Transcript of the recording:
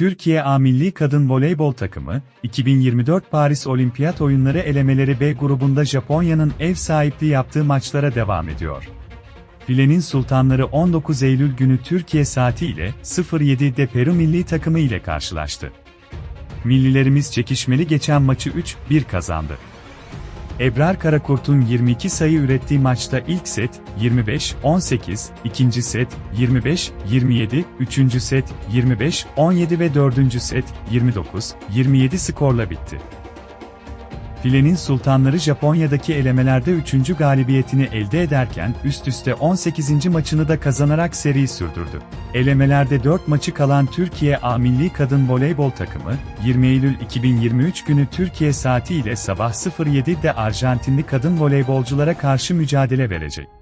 Türkiye A Milli Kadın Voleybol Takımı, 2024 Paris Olimpiyat Oyunları elemeleri B grubunda Japonya'nın ev sahipliği yaptığı maçlara devam ediyor. Filenin Sultanları 19 Eylül günü Türkiye saati ile 07'de Peru milli takımı ile karşılaştı. Millilerimiz çekişmeli geçen maçı 3-1 kazandı. Ebrar Karakurt'un 22 sayı ürettiği maçta ilk set 25-18, ikinci set 25-27, üçüncü set 25-17 ve dördüncü set 29-27 skorla bitti. Filenin Sultanları Japonya'daki elemelerde 3. galibiyetini elde ederken üst üste 18. maçını da kazanarak seri sürdürdü. Elemelerde 4 maçı kalan Türkiye A Milli Kadın Voleybol takımı, 20 Eylül 2023 günü Türkiye saati ile sabah 07'de Arjantinli kadın voleybolculara karşı mücadele verecek.